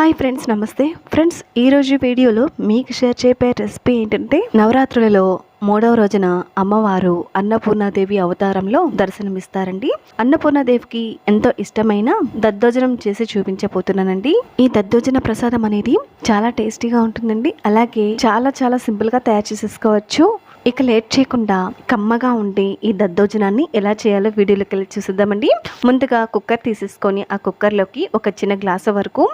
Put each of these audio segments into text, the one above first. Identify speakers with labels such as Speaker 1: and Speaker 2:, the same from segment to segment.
Speaker 1: Hi friends నమస్తే. Friends ఈరోజు వీడియోలో మీకు షేర్ చేపే రెసిపీ ఏంటంటే నవరాత్రులలో మూడవ రోజున అమ్మవారు అన్నపూర్ణాదేవి అవతారంలో దర్శనమిస్తారండి. అన్నపూర్ణాదేవికి ఎంతో ఇష్టమైన దద్దోజనం చేసి చూపించబోతున్నానండి. ఈ దద్దోజన ప్రసాదం అనేది చాలా టేస్టీగా ఉంటుందండి. అలాగే చాలా చాలా సింపుల్గా తయారు చేసేసుకోవచ్చు. ఇక లేట్ చేయకుండా కమ్మగా ఉండే ఈ దద్దోజనాన్ని ఎలా చేయాలో వీడియోలోకి వెళ్ళి చూసిద్దామండి. ముందుగా కుక్కర్ తీసేసుకొని ఆ కుక్కర్లోకి ఒక చిన్న గ్లాసు వరకు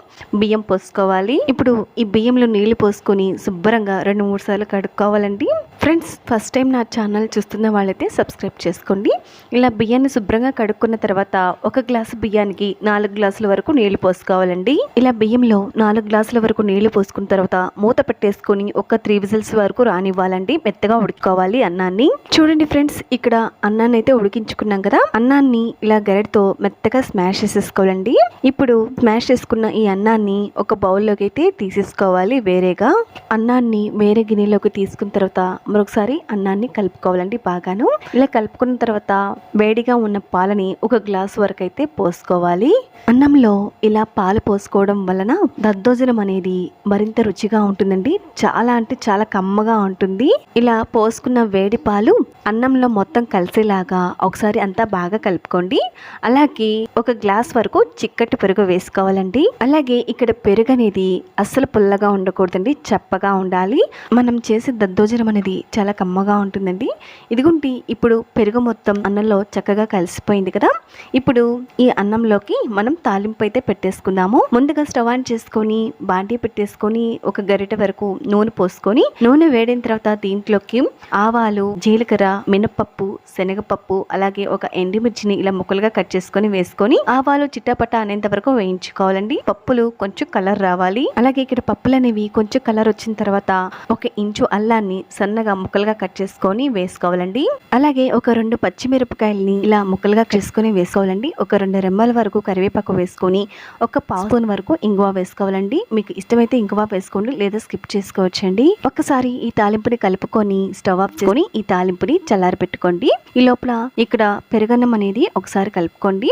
Speaker 1: బియ్యం పోసుకోవాలి. ఇప్పుడు ఈ బియ్యంలో నీళ్ళు పోసుకొని శుభ్రంగా రెండు మూడు సార్లు కడుక్కోవాలండి. ఫ్రెండ్స్ ఫస్ట్ టైం నా ఛానల్ చూస్తున్న వాళ్ళైతే సబ్స్క్రైబ్ చేసుకోండి. ఇలా బియ్యాన్ని శుభ్రంగా కడుక్కున్న తర్వాత ఒక గ్లాసు బియ్యానికి నాలుగు గ్లాసుల వరకు నీళ్ళు పోసుకోవాలండి. ఇలా బియ్యంలో నాలుగు గ్లాసుల వరకు నీళ్ళు పోసుకున్న తర్వాత మూత పెట్టేసుకొని ఒక త్రీ విజిల్స్ వరకు రానివ్వాలండి. మెత్తగా ఉడుకోవాలి అన్నాన్ని. చూడండి ఫ్రెండ్స్ ఇక్కడ అన్నాన్ని అయితే ఉడికించుకున్నాం కదా. అన్నాన్ని ఇలా గరెడతో మెత్తగా స్మాష్ చేసేసుకోవాలండి. ఇప్పుడు స్మాష్ చేసుకున్న ఈ అన్నాన్ని ఒక బౌల్లోకి అయితే తీసేసుకోవాలి వేరేగా. అన్నాన్ని వేరే గిన్నెలోకి తీసుకున్న తర్వాత మరొకసారి అన్నాన్ని కలుపుకోవాలండి బాగాను. ఇలా కలుపుకున్న తర్వాత వేడిగా ఉన్న పాలని ఒక గ్లాస్ వరకు అయితే పోసుకోవాలి. అన్నంలో ఇలా పాలు పోసుకోవడం వలన దద్దోజనం అనేది మరింత రుచిగా ఉంటుందండి. చాలా అంటే చాలా కమ్మగా ఉంటుంది. ఇలా పోసుకున్న వేడి పాలు అన్నంలో మొత్తం కలిసేలాగా ఒకసారి అంతా బాగా కలుపుకోండి. అలాగే ఒక గ్లాస్ వరకు చిక్కటి పెరుగు వేసుకోవాలండి. అలాగే ఇక్కడ పెరుగు అనేది అస్సలు పుల్లగా ఉండకూడదండి. చప్పగా ఉండాలి. మనం చేసే దద్దోజనం అనేది చాలా కమ్మగా ఉంటుందండి. ఇదిగుంటి ఇప్పుడు పెరుగు మొత్తం అన్నంలో చక్కగా కలిసిపోయింది కదా? ఇప్పుడు ఈ అన్నంలోకి మనం తాలింపు అయితే పెట్టేసుకుందాము. ముందుగా స్టవ్ ఆన్ చేసుకొని బాండీ పెట్టేసుకొని ఒక గరిట వరకు నూనె పోసుకొని నూనె వేడిన తర్వాత దీంట్లోకి ఆవాలు జీలకర్ర మినపప్పు శనగపప్పు అలాగే ఒక ఎండుమిర్చిని ఇలా ముక్కలుగా కట్ చేసుకొని వేసుకొని ఆవాలు చిట్టపట్ట అనేంత వరకు వేయించుకోవాలండి. పప్పులు కొంచెం కలర్ రావాలి. అలాగే ఇక్కడ పప్పులు అనేవి కొంచెం కలర్ వచ్చిన తర్వాత ఒక ఇంచు అల్లాన్ని సన్నగా ముక్కలుగా కట్ చేసుకొని వేసుకోవాలండి. అలాగే ఒక రెండు పచ్చిమిరపకాయలని ఇలా ముక్కలుగా చేసుకొని వేసుకోవాలండి. ఒక రెండు రెమ్మల వరకు కరివేపాకు వేసుకొని ఒక పావు స్పూన్ వరకు ఇంగువ వేసుకోవాలండి. మీకు ఇష్టమైతే ఇంగువ వేసుకోండి లేదా స్కిప్ చేసుకోవచ్చండి. ఒకసారి ఈ తాలింపుని కలుపుకొని స్టవ్ ఆఫ్ చేసుకొని ఈ తాలింపుని చల్లారి పెట్టుకోండి ఈ లోపల ఇక్కడ పెరుగన్నం అనేది ఒకసారి కలుపుకోండి.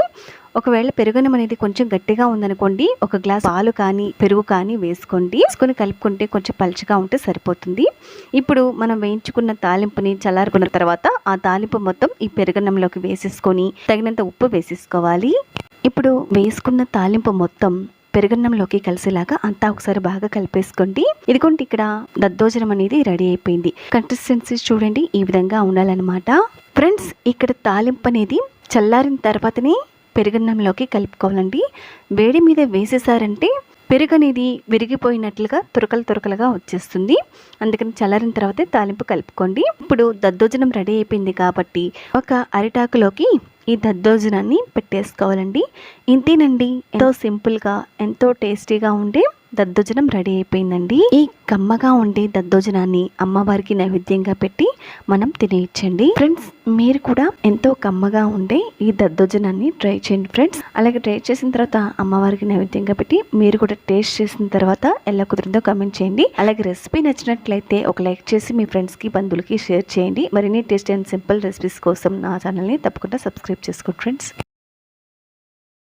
Speaker 1: ఒకవేళ పెరుగన్నం అనేది కొంచెం గట్టిగా ఉందనుకోండి ఒక గ్లాస్ పాలు కానీ పెరుగు కానీ వేసుకోండి. వేసుకొని కలుపుకుంటే కొంచెం పలుచగా ఉంటే సరిపోతుంది. ఇప్పుడు మనం వేయించుకున్న తాలింపుని చల్లారుకున్న తర్వాత ఆ తాలింపు మొత్తం ఈ పెరుగన్నంలోకి వేసేసుకొని తగినంత ఉప్పు వేసేసుకోవాలి. ఇప్పుడు వేసుకున్న తాలింపు మొత్తం పెరుగన్నంలోకి కలిసేలాగా అంతా ఒకసారి బాగా కలిపేసుకోండి. ఇదిగోండి ఇక్కడ దద్దోజనం అనేది రెడీ అయిపోయింది. కన్సిస్టెన్సీ చూడండి ఈ విధంగా ఉండాలన్నమాట. ఫ్రెండ్స్ ఇక్కడ తాలింపు అనేది చల్లారిన తర్వాతనే పెరుగన్నంలోకి కలుపుకోవాలండి. వేడి మీద వేసేసారంటే పెరుగు అనేది విరిగిపోయినట్లుగా తురకలు తురకలుగా వచ్చేస్తుంది. అందుకని చల్లారిన తర్వాతే తాలింపు కలుపుకోండి. ఇప్పుడు దద్దోజనం రెడీ అయిపోయింది కాబట్టి ఒక అరిటాకులోకి ఈ దద్దోజనాన్ని పెట్టేసుకోవాలండి. ఇంతేనండి ఎంతో సింపుల్గా ఎంతో టేస్టీగా ఉండే దద్దోజనం రెడీ అయిపోయిందండి. ఈ కమ్మగా ఉండే దద్దోజనాన్ని అమ్మవారికి నైవేద్యంగా పెట్టి మనం తినేయచ్చండి. ఫ్రెండ్స్ మీరు కూడా ఎంతో కమ్మగా ఉండే ఈ దద్దోజనాన్ని ట్రై చేయండి ఫ్రెండ్స్. అలాగే ట్రై చేసిన తర్వాత అమ్మవారికి నైవేద్యంగా పెట్టి మీరు కూడా టేస్ట్ చేసిన తర్వాత ఎలా కుదిరిందో కమెంట్ చేయండి. అలాగే రెసిపీ నచ్చినట్లయితే ఒక లైక్ చేసి మీ ఫ్రెండ్స్కి బంధువులకి షేర్ చేయండి. మరిన్ని టేస్ట్ అండ్ సింపుల్ రెసిపీస్ కోసం నా ఛానల్ని తప్పకుండా సబ్స్క్రైబ్ చేసుకోండి ఫ్రెండ్స్.